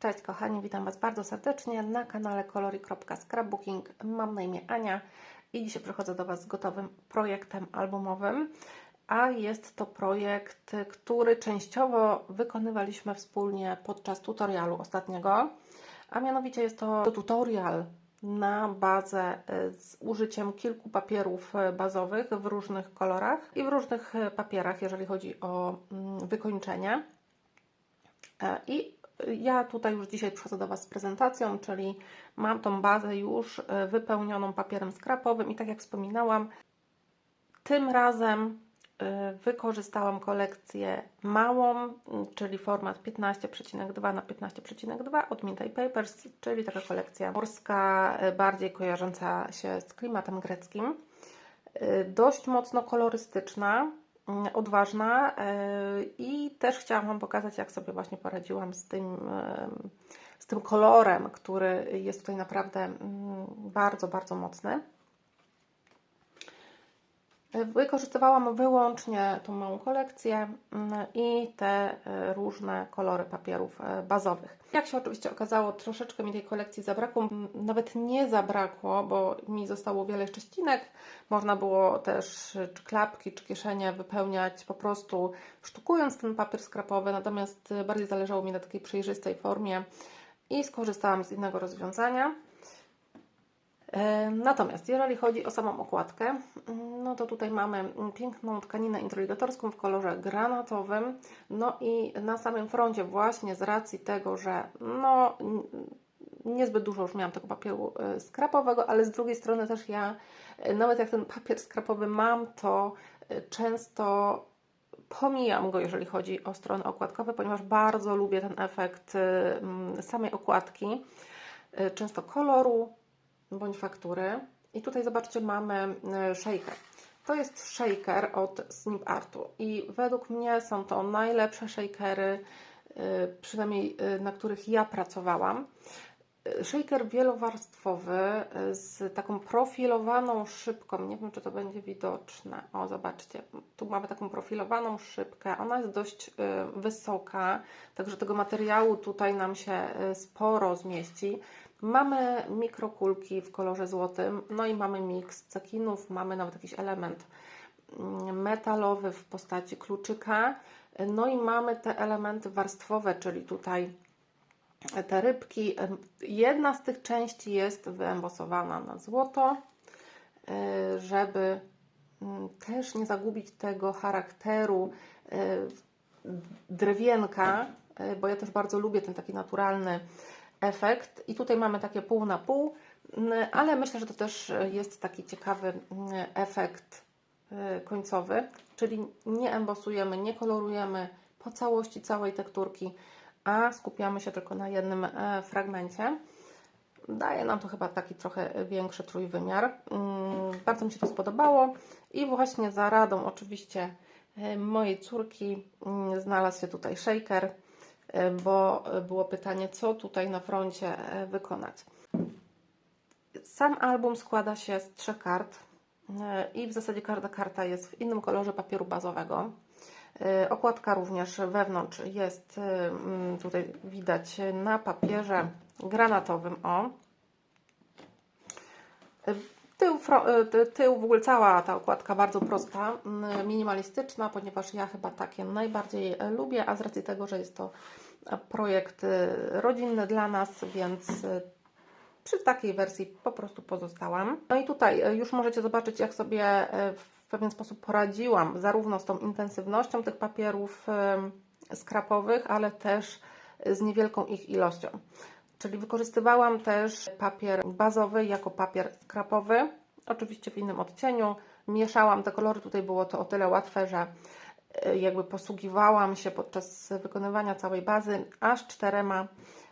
Cześć kochani, witam Was bardzo serdecznie na kanale kolory.scrapbooking. Mam na imię Ania i dzisiaj przychodzę do Was z gotowym projektem albumowym, a jest to projekt, który częściowo wykonywaliśmy wspólnie podczas tutorialu ostatniego, a mianowicie jest to tutorial na bazę y, z użyciem kilku papierów y, bazowych w różnych kolorach i w różnych y, papierach, jeżeli chodzi o mm, wykończenie. E, I ja tutaj już dzisiaj przychodzę do Was z prezentacją, czyli mam tą bazę już e, wypełnioną papierem skrapowym i tak jak wspominałam, tym razem e, wykorzystałam kolekcję małą, czyli format 15,2 na 15,2 od Minty Papers, czyli taka kolekcja morska, bardziej kojarząca się z klimatem greckim. Dość mocno kolorystyczna, odważna e, i też chciałam Wam pokazać, jak sobie właśnie poradziłam z tym, z tym kolorem, który jest tutaj naprawdę mm, bardzo, bardzo mocny. Wykorzystywałam wyłącznie tą małą kolekcję mm, i te e, różne kolory papierów e, bazowych. Jak się oczywiście okazało, troszeczkę mi tej kolekcji zabrakło, nawet nie zabrakło, bo mi zostało wiele szczecinek. Można było też czy klapki, czy kieszenie wypełniać po prostu sztukując ten papier skrapowy, natomiast bardziej zależało mi na takiej przejrzystej formie i skorzystałam z innego rozwiązania. Natomiast jeżeli chodzi o samą okładkę, no to tutaj mamy piękną tkaninę introligatorską w kolorze granatowym. No i na samym froncie właśnie z racji tego, że no niezbyt dużo już miałam tego papieru e, skrapowego, ale z drugiej strony też ja, e, nawet jak ten papier skrapowy mam, to e, często pomijam go, jeżeli chodzi o strony okładkowe, ponieważ bardzo lubię ten efekt samej okładki, często koloru, bądź faktury. I tutaj zobaczcie, mamy e, shaker. To jest shaker od Snip Artu i według mnie są to najlepsze shakery, e, przynajmniej e, na których ja pracowałam. Shaker wielowarstwowy z taką profilowaną szybką. Nie wiem, czy to będzie widoczne. O, zobaczcie, tu mamy taką profilowaną szybkę. Ona jest dość wysoka, także tego materiału tutaj nam się sporo zmieści. Mamy mikrokulki w kolorze złotym, no i mamy miks cekinów, mamy nawet jakiś element mm, metalowy w postaci kluczyka, no i mamy te elementy warstwowe, czyli tutaj te rybki. Jedna z tych części jest wyembosowana na złoto, y, żeby mm, też nie zagubić tego charakteru y, drewienka, y, bo ja też bardzo lubię ten taki naturalny efekt. I tutaj mamy takie pół na pół, mm, ale myślę, że to też jest taki ciekawy mm, efekt y, końcowy, czyli nie embosujemy, nie kolorujemy po całości całej tekturki, a skupiamy się tylko na jednym e, fragmencie. Daje nam to chyba taki trochę większy trójwymiar. Mm, bardzo mi się to spodobało i właśnie za radą oczywiście e, mojej córki znalazł się tutaj shaker bo było pytanie, co tutaj na froncie e, wykonać. Sam album składa się z trzech kart e, i w zasadzie każda karta jest w innym kolorze papieru bazowego. Okładka również wewnątrz jest tutaj widać na papierze granatowym. O. Tył, tył, w ogóle cała ta okładka bardzo prosta, minimalistyczna, ponieważ ja chyba takie najbardziej lubię, a z racji tego, że jest to projekt y, rodzinny dla nas, więc przy takiej wersji po prostu pozostałam. No i tutaj już możecie zobaczyć, jak sobie w pewien sposób poradziłam, zarówno z tą intensywnością tych papierów skrapowych, ale też z niewielką ich ilością. Czyli wykorzystywałam też papier bazowy jako papier skrapowy, oczywiście w innym odcieniu. Mieszałam te kolory, tutaj było to o tyle łatwe, że E, jakby posługiwałam się podczas wykonywania całej bazy aż czterema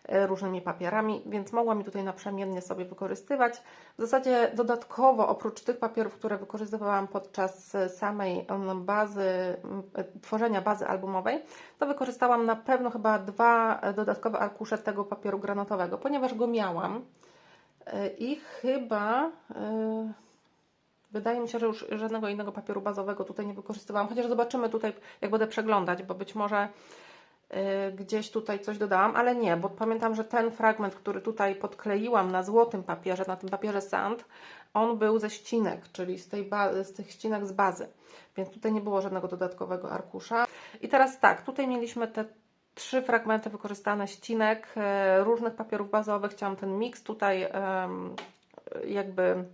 różnymi papierami, więc mogłam je tutaj naprzemiennie sobie wykorzystywać. W zasadzie dodatkowo, oprócz tych papierów, które wykorzystywałam podczas samej bazy, tworzenia bazy albumowej, to wykorzystałam na pewno chyba dwa dodatkowe arkusze tego papieru granatowego, ponieważ go miałam e, i chyba... Wydaje mi się, że już żadnego innego papieru bazowego tutaj nie wykorzystywałam, chociaż zobaczymy tutaj, jak będę przeglądać, bo być może gdzieś tutaj coś dodałam, ale nie, bo pamiętam, że ten fragment, który tutaj podkleiłam na złotym papierze, na tym papierze sand, on był ze ścinek, czyli z, tej z tych ścinek z bazy, więc tutaj nie było żadnego dodatkowego arkusza. I teraz tak, tutaj mieliśmy te trzy fragmenty wykorzystane ścinek, e, różnych papierów bazowych. Chciałam ten miks tutaj jakby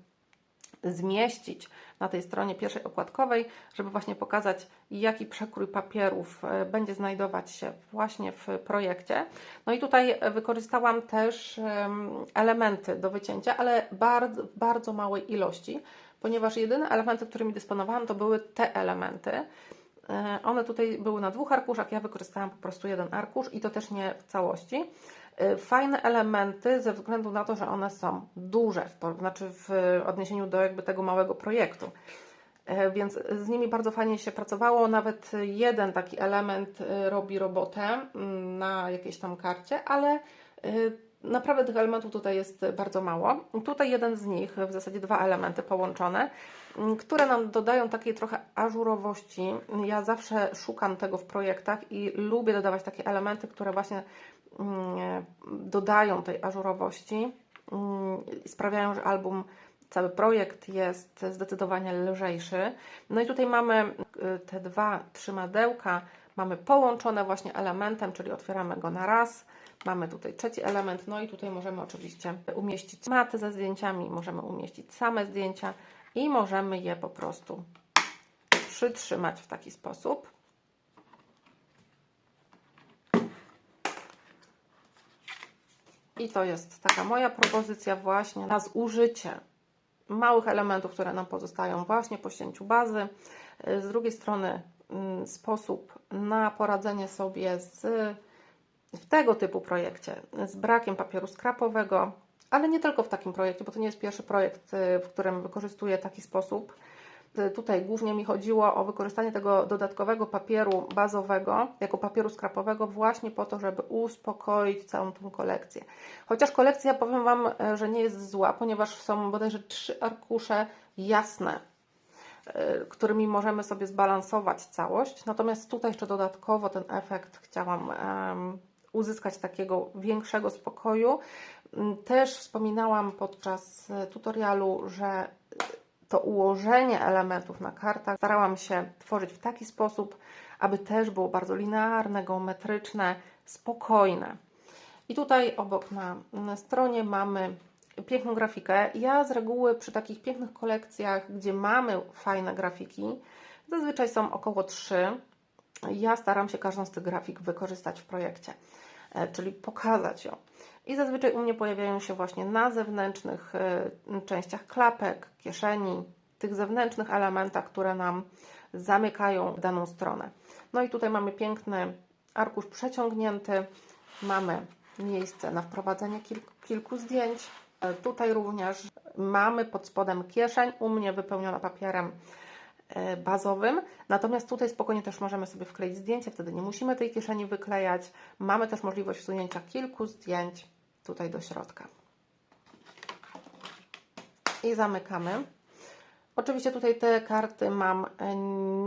zmieścić na tej stronie pierwszej okładkowej, żeby właśnie pokazać, jaki przekrój papierów e, będzie znajdować się właśnie w projekcie. No i tutaj wykorzystałam też em, elementy do wycięcia, ale bardzo, bardzo małej ilości, ponieważ jedyne elementy, którymi dysponowałam, to były te elementy. E, One tutaj były na dwóch arkuszach, ja wykorzystałam po prostu jeden arkusz i to też nie w całości. E, Fajne elementy ze względu na to, że one są duże, znaczy w odniesieniu do jakby tego małego projektu. E, Więc z nimi bardzo fajnie się pracowało. Nawet jeden taki element e, robi robotę mm, na jakiejś tam karcie, ale e, naprawdę tych elementów tutaj jest bardzo mało. Tutaj jeden z nich, w zasadzie dwa elementy połączone, m, które nam dodają takiej trochę ażurowości. Ja zawsze szukam tego w projektach i lubię dodawać takie elementy, które właśnie mm, dodają tej ażurowości mm, sprawiają, że album, cały projekt jest zdecydowanie lżejszy. No i tutaj mamy y, te dwa trzymadełka, mamy połączone właśnie elementem, czyli otwieramy go na raz. Mamy tutaj trzeci element, no i tutaj możemy oczywiście umieścić maty ze zdjęciami, możemy umieścić same zdjęcia i możemy je po prostu przytrzymać w taki sposób. I to jest taka moja propozycja właśnie na zużycie małych elementów, które nam pozostają właśnie po ścięciu bazy. Z drugiej strony mm, sposób na poradzenie sobie z w tego typu projekcie z brakiem papieru skrapowego, ale nie tylko w takim projekcie, bo to nie jest pierwszy projekt, y, w którym wykorzystuję taki sposób. Y, Tutaj głównie mi chodziło o wykorzystanie tego dodatkowego papieru bazowego jako papieru skrapowego właśnie po to, żeby uspokoić całą tą kolekcję. Chociaż kolekcja, powiem Wam, y, że nie jest zła, ponieważ są bodajże trzy arkusze jasne, y, którymi możemy sobie zbalansować całość. Natomiast tutaj jeszcze dodatkowo ten efekt chciałam uzyskać takiego większego spokoju. Też wspominałam podczas tutorialu, że to ułożenie elementów na kartach starałam się tworzyć w taki sposób, aby też było bardzo linearne, geometryczne, spokojne. I tutaj obok na, na stronie mamy piękną grafikę. Ja z reguły przy takich pięknych kolekcjach, gdzie mamy fajne grafiki, zazwyczaj są około 3. Ja staram się każdą z tych grafik wykorzystać w projekcie, czyli pokazać ją. I zazwyczaj u mnie pojawiają się właśnie na zewnętrznych e, częściach klapek, kieszeni, tych zewnętrznych elementach, które nam zamykają daną stronę. No i tutaj mamy piękny arkusz przeciągnięty, mamy miejsce na wprowadzenie kilku, kilku zdjęć. E, Tutaj również mamy pod spodem kieszeń, u mnie wypełniona papierem e, bazowym, natomiast tutaj spokojnie też możemy sobie wkleić zdjęcie, wtedy nie musimy tej kieszeni wyklejać. Mamy też możliwość wsunięcia kilku zdjęć tutaj do środka. I zamykamy. Oczywiście tutaj te karty mam e,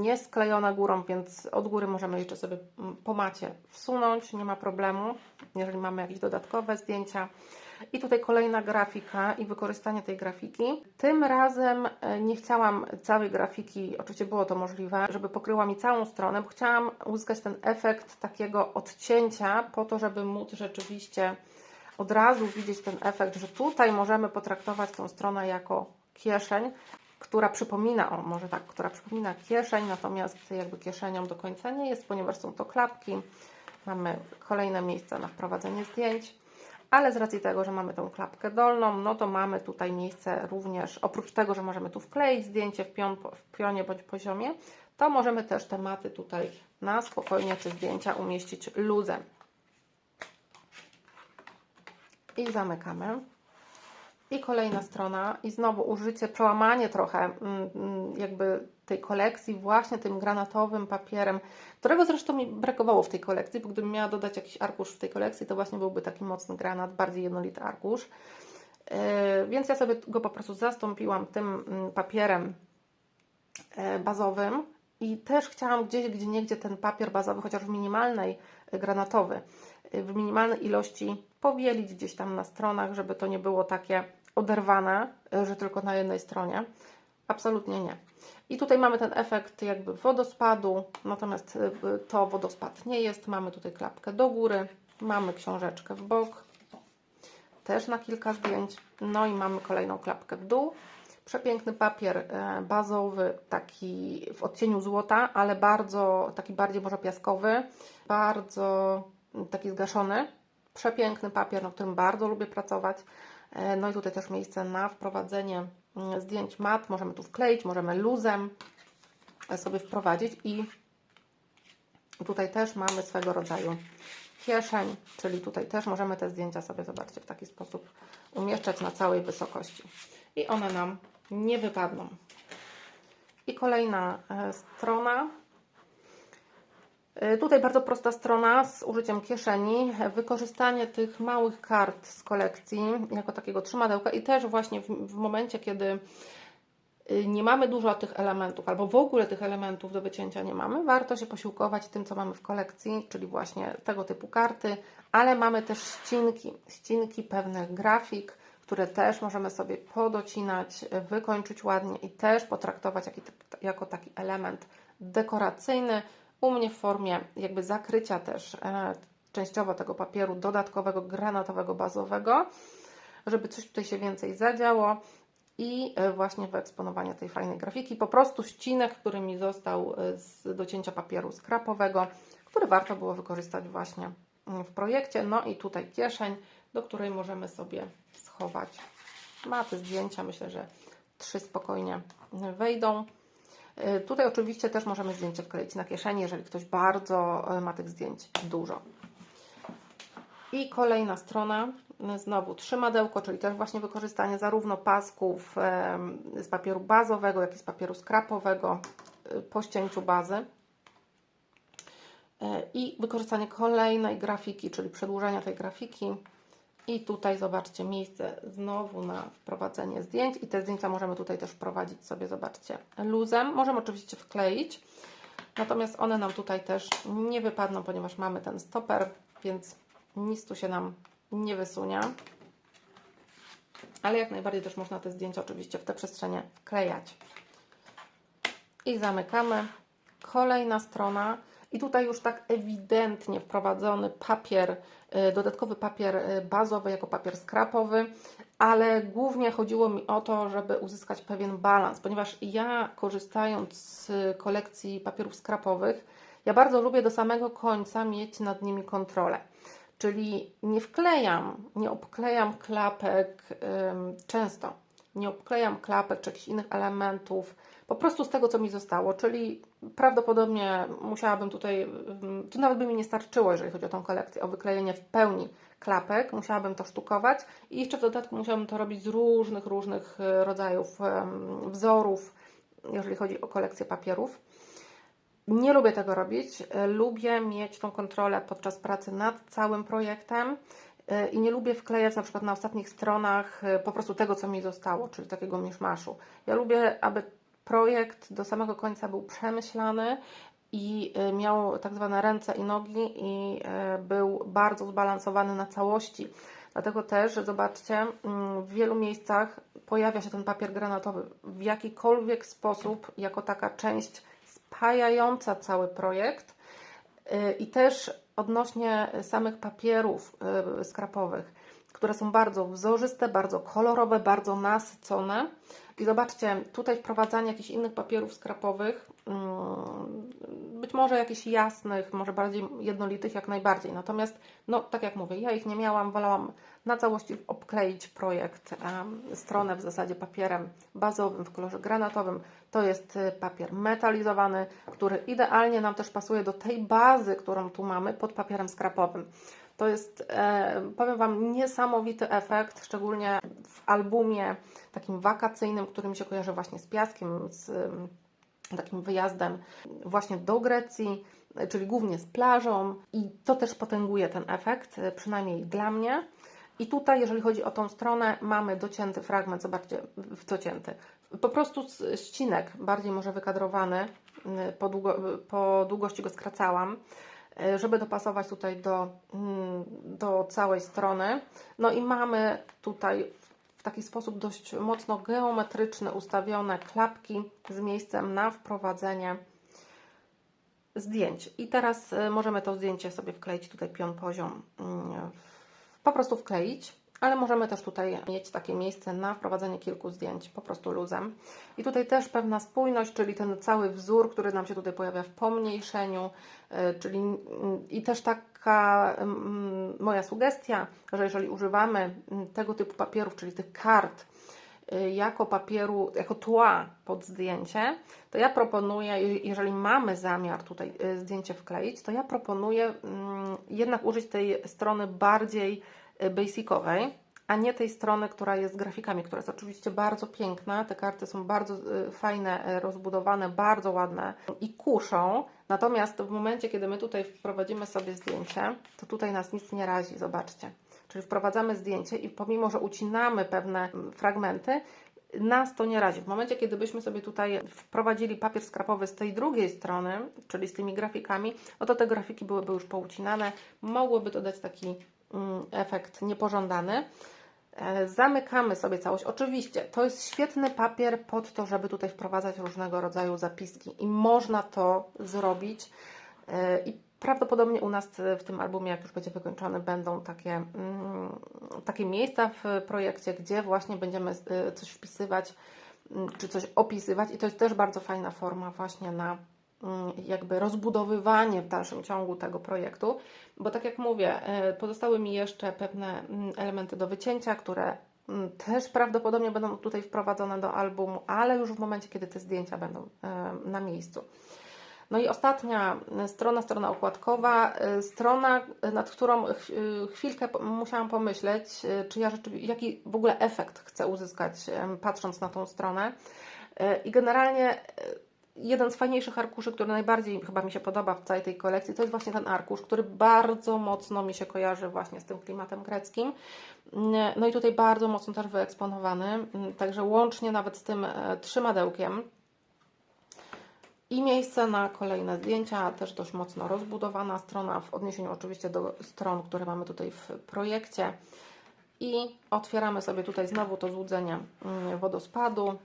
nie sklejone górą, więc od góry możemy jeszcze sobie mm, po macie wsunąć, nie ma problemu, jeżeli mamy jakieś dodatkowe zdjęcia. I tutaj kolejna grafika i wykorzystanie tej grafiki. Tym razem e, nie chciałam całej grafiki, oczywiście było to możliwe, żeby pokryła mi całą stronę, bo chciałam uzyskać ten efekt takiego odcięcia po to, żeby móc rzeczywiście od razu widzieć ten efekt, że tutaj możemy potraktować tą stronę jako kieszeń, która przypomina, o może tak, która przypomina kieszeń, natomiast jakby kieszenią do końca nie jest, ponieważ są to klapki. Mamy kolejne miejsce na wprowadzenie zdjęć, ale z racji tego, że mamy tą klapkę dolną, no to mamy tutaj miejsce również, oprócz tego, że możemy tu wkleić zdjęcie w, pion, w pionie bądź poziomie, to możemy też tematy tutaj na spokojnie czy zdjęcia umieścić luzem. I zamykamy. I kolejna strona, i znowu użycie, przełamanie trochę mm, mm, jakby tej kolekcji właśnie tym granatowym papierem, którego zresztą mi brakowało w tej kolekcji, bo gdybym miała dodać jakiś arkusz w tej kolekcji, to właśnie byłby taki mocny granat, bardziej jednolity arkusz. Yy, Więc ja sobie go po prostu zastąpiłam tym mm, papierem e, bazowym i też chciałam gdzieś, gdzie niegdzie ten papier bazowy, chociaż w minimalnej granatowy w minimalnej ilości powielić gdzieś tam na stronach, żeby to nie było takie oderwane, że tylko na jednej stronie. Absolutnie nie. I tutaj mamy ten efekt jakby wodospadu, natomiast y, to wodospad nie jest. Mamy tutaj klapkę do góry, mamy książeczkę w bok, też na kilka zdjęć. No i mamy kolejną klapkę w dół. Przepiękny papier e, bazowy, taki w odcieniu złota, ale bardzo, taki bardziej może piaskowy, bardzo taki zgaszony. Przepiękny papier, na którym bardzo lubię pracować. E, no i tutaj też miejsce na wprowadzenie mm, zdjęć mat. Możemy tu wkleić, możemy luzem sobie wprowadzić i tutaj też mamy swego rodzaju kieszeń, czyli tutaj też możemy te zdjęcia sobie, zobaczcie, w taki sposób umieszczać na całej wysokości. I one nam nie wypadną. I kolejna e, strona. E, tutaj bardzo prosta strona z użyciem kieszeni. Wykorzystanie tych małych kart z kolekcji jako takiego trzymadełka i też właśnie w, w momencie, kiedy y, nie mamy dużo tych elementów, albo w ogóle tych elementów do wycięcia nie mamy, warto się posiłkować tym, co mamy w kolekcji, czyli właśnie tego typu karty, ale mamy też ścinki, ścinki pewnych grafik, które też możemy sobie podocinać, wykończyć ładnie i też potraktować jako taki element dekoracyjny. U mnie w formie jakby zakrycia też e, częściowo tego papieru dodatkowego, granatowego, bazowego, żeby coś tutaj się więcej zadziało i e, właśnie wyeksponowanie tej fajnej grafiki. Po prostu ścinek, który mi został e, z docięcia papieru skrapowego, który warto było wykorzystać właśnie mm, w projekcie. No i tutaj kieszeń, do której możemy sobie schować maty, zdjęcia. Myślę, że trzy spokojnie wejdą. Y, tutaj oczywiście też możemy zdjęcie wkleić na kieszeni, jeżeli ktoś bardzo y, ma tych zdjęć dużo. I kolejna strona, y, znowu trzymadełko, czyli też właśnie wykorzystanie zarówno pasków z papieru bazowego, jak i z papieru skrapowego po ścięciu bazy. I wykorzystanie kolejnej grafiki, czyli przedłużenia tej grafiki i tutaj zobaczcie miejsce znowu na wprowadzenie zdjęć i te zdjęcia możemy tutaj też wprowadzić sobie, zobaczcie, luzem. Możemy oczywiście wkleić, natomiast one nam tutaj też nie wypadną, ponieważ mamy ten stoper, więc nic tu się nam nie wysunie. Ale jak najbardziej też można te zdjęcia oczywiście w te przestrzenie wklejać. I zamykamy. Kolejna strona. I tutaj już tak ewidentnie wprowadzony papier, y, dodatkowy papier y, bazowy jako papier skrapowy, ale głównie chodziło mi o to, żeby uzyskać pewien balans, ponieważ ja korzystając z kolekcji papierów skrapowych, ja bardzo lubię do samego końca mieć nad nimi kontrolę. Czyli nie wklejam, nie obklejam klapek często, nie obklejam klapek czy jakichś innych elementów, po prostu z tego, co mi zostało, czyli prawdopodobnie musiałabym tutaj, mm, to nawet by mi nie starczyło, jeżeli chodzi o tą kolekcję, o wyklejenie w pełni klapek, musiałabym to sztukować i jeszcze w dodatku musiałabym to robić z różnych, różnych e, rodzajów wzorów, jeżeli chodzi o kolekcję papierów. Nie lubię tego robić, lubię mieć tą kontrolę podczas pracy nad całym projektem e, i nie lubię wklejać na przykład na ostatnich stronach po prostu tego, co mi zostało, czyli takiego miszmaszu. Ja lubię, aby projekt do samego końca był przemyślany i e, miał tak zwane ręce i nogi i e, był bardzo zbalansowany na całości. Dlatego też, zobaczcie, mm, w wielu miejscach pojawia się ten papier granatowy w jakikolwiek sposób, jako taka część spajająca cały projekt. E, I też odnośnie samych papierów skrapowych, które są bardzo wzorzyste, bardzo kolorowe, bardzo nasycone. I zobaczcie, tutaj wprowadzanie jakichś innych papierów skrapowych, mm, być może jakichś jasnych, może bardziej jednolitych, jak najbardziej. Natomiast, no tak jak mówię, ja ich nie miałam, wolałam na całości obkleić projekt, stronę w zasadzie papierem bazowym w kolorze granatowym. To jest y, papier metalizowany, który idealnie nam też pasuje do tej bazy, którą tu mamy pod papierem skrapowym. To jest, e, powiem Wam, niesamowity efekt, szczególnie w albumie takim wakacyjnym, który mi się kojarzy właśnie z piaskiem, z takim wyjazdem właśnie do Grecji, czyli głównie z plażą i to też potęguje ten efekt, e, przynajmniej dla mnie. I tutaj, jeżeli chodzi o tą stronę, mamy docięty fragment, zobaczcie, docięty. Po prostu ścinek, bardziej może wykadrowany, po, długo, po długości go skracałam. E, żeby dopasować tutaj do, mm, do całej strony. No i mamy tutaj w taki sposób dość mocno geometryczny ustawione klapki z miejscem na wprowadzenie zdjęć. I teraz y, możemy to zdjęcie sobie wkleić tutaj pion poziom, mm, po prostu wkleić, ale możemy też tutaj mieć takie miejsce na wprowadzenie kilku zdjęć po prostu luzem. I tutaj też pewna spójność, czyli ten cały wzór, który nam się tutaj pojawia w pomniejszeniu, y, czyli mm, i też taka mm, moja sugestia, że jeżeli używamy tego typu papierów, czyli tych kart, Y, jako papieru, jako tła pod zdjęcie, to ja proponuję, jeżeli mamy zamiar tutaj y, zdjęcie wkleić, to ja proponuję mm, jednak użyć tej strony bardziej basicowej, a nie tej strony, która jest grafikami, która jest oczywiście bardzo piękna. Te karty są bardzo fajne, rozbudowane, bardzo ładne i kuszą. Natomiast w momencie, kiedy my tutaj wprowadzimy sobie zdjęcie, to tutaj nas nic nie razi, zobaczcie. Czyli wprowadzamy zdjęcie i pomimo, że ucinamy pewne fragmenty, nas to nie razi. W momencie, kiedy byśmy sobie tutaj wprowadzili papier skrapowy z tej drugiej strony, czyli z tymi grafikami, no to te grafiki byłyby już poucinane. Mogłoby to dać taki mm, efekt niepożądany. E, zamykamy sobie całość. Oczywiście to jest świetny papier pod to, żeby tutaj wprowadzać różnego rodzaju zapiski i można to zrobić. E, I Prawdopodobnie u nas w tym albumie, jak już będzie wykończony, będą takie, mm, takie miejsca w projekcie, gdzie właśnie będziemy coś wpisywać mm, czy coś opisywać, i to jest też bardzo fajna forma właśnie na mm, jakby rozbudowywanie w dalszym ciągu tego projektu, bo tak jak mówię, y, pozostały mi jeszcze pewne elementy do wycięcia, które też prawdopodobnie będą tutaj wprowadzone do albumu, ale już w momencie, kiedy te zdjęcia będą y, na miejscu. No i ostatnia strona, strona układkowa, y, strona, nad którą y, chwilkę musiałam pomyśleć, y, czy ja rzeczywiście, jaki w ogóle efekt chcę uzyskać, patrząc na tą stronę. I generalnie jeden z fajniejszych arkuszy, który najbardziej chyba mi się podoba w całej tej kolekcji, to jest właśnie ten arkusz, który bardzo mocno mi się kojarzy właśnie z tym klimatem greckim. No i tutaj bardzo mocno też wyeksponowany, także łącznie nawet z tym e, trzymadełkiem i miejsce na kolejne zdjęcia, też dość mocno rozbudowana strona w odniesieniu oczywiście do stron, które mamy tutaj w projekcie. I otwieramy sobie tutaj znowu to złudzenie mm, wodospadu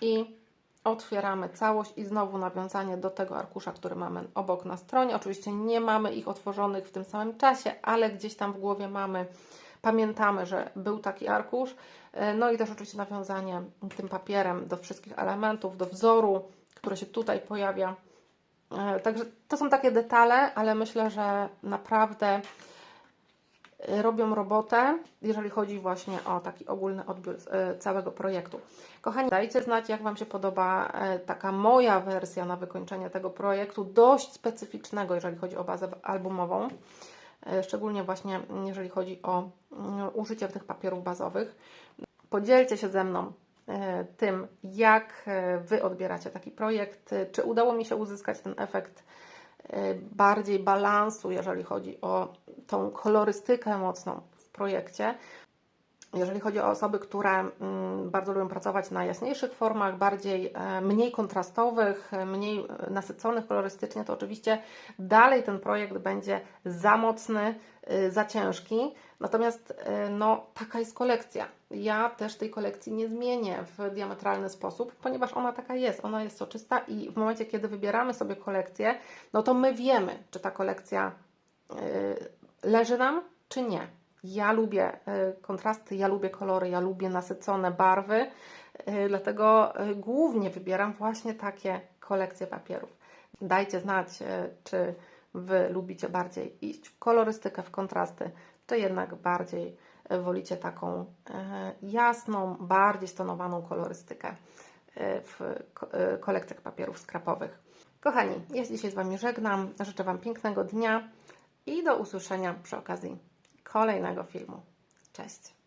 i otwieramy całość i znowu nawiązanie do tego arkusza, który mamy obok na stronie. Oczywiście nie mamy ich otworzonych w tym samym czasie, ale gdzieś tam w głowie mamy, pamiętamy, że był taki arkusz. E, no i też oczywiście nawiązanie tym papierem do wszystkich elementów, do wzoru, które się tutaj pojawia. E, także to są takie detale, ale myślę, że naprawdę robią robotę, jeżeli chodzi właśnie o taki ogólny odbiór e, całego projektu. Kochani, dajcie znać, jak Wam się podoba taka moja wersja na wykończenie tego projektu, dość specyficznego, jeżeli chodzi o bazę albumową, szczególnie właśnie jeżeli chodzi o użycie tych papierów bazowych. Podzielcie się ze mną E, tym, jak e, Wy odbieracie taki projekt, e, czy udało mi się uzyskać ten efekt bardziej balansu, jeżeli chodzi o tą kolorystykę mocną w projekcie. Jeżeli chodzi o osoby, które mm, bardzo lubią pracować na jaśniejszych formach, bardziej, mniej kontrastowych, mniej nasyconych kolorystycznie, to oczywiście dalej ten projekt będzie za mocny, za ciężki. Natomiast no, taka jest kolekcja ja też tej kolekcji nie zmienię w diametralny sposób, ponieważ ona taka jest, ona jest soczysta i w momencie, kiedy wybieramy sobie kolekcję, no to my wiemy, czy ta kolekcja leży nam, czy nie. Ja lubię y, kontrasty, ja lubię kolory, ja lubię nasycone barwy, y, dlatego głównie wybieram właśnie takie kolekcje papierów. Dajcie znać, czy Wy lubicie bardziej iść w kolorystykę, w kontrasty, czy jednak bardziej wolicie taką e, jasną, bardziej stonowaną kolorystykę e, w e, kolekcjach papierów skrapowych. Kochani, ja się dzisiaj z Wami żegnam. Życzę Wam pięknego dnia i do usłyszenia przy okazji kolejnego filmu. Cześć!